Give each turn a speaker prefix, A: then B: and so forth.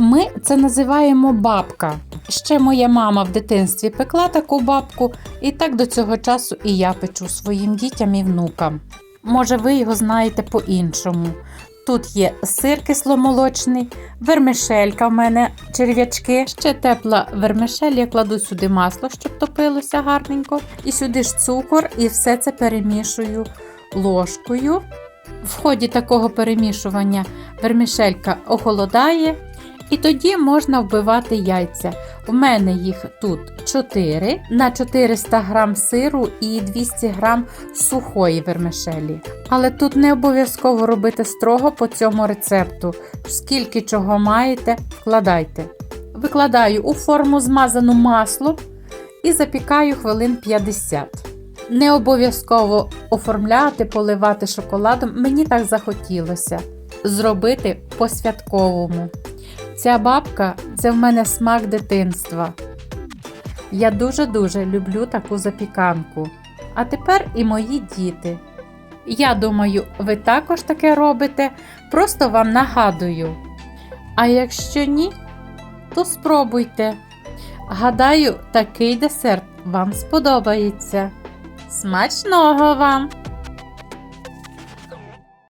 A: Ми це називаємо бабка. Ще моя мама в дитинстві пекла таку бабку, і так до цього часу і я печу своїм дітям і внукам. Може, ви його знаєте по-іншому. Тут є сир кисломолочний, вермишелька в мене черв'ячки, ще тепла вермишель, я кладу сюди масло, щоб топилося гарненько. І сюди ж цукор, і все це перемішую ложкою. В ході такого перемішування вермішелька охолодає, і тоді можна вбивати яйця. У мене їх тут 4 на 400 грам сиру і 200 грам сухої вермишелі. Але тут не обов'язково робити строго по цьому рецепту. Скільки чого маєте, вкладайте. Викладаю у форму змазану маслом і запікаю хвилин 50. Не обов'язково оформляти, поливати шоколадом. Мені так захотілося зробити по-святковому. Ця бабка це в мене смак дитинства. Я дуже-дуже люблю таку запіканку. А тепер і мої діти. Я думаю, ви також таке робите, просто вам нагадую. А якщо ні, то спробуйте. Гадаю, такий десерт вам сподобається. Смачного вам!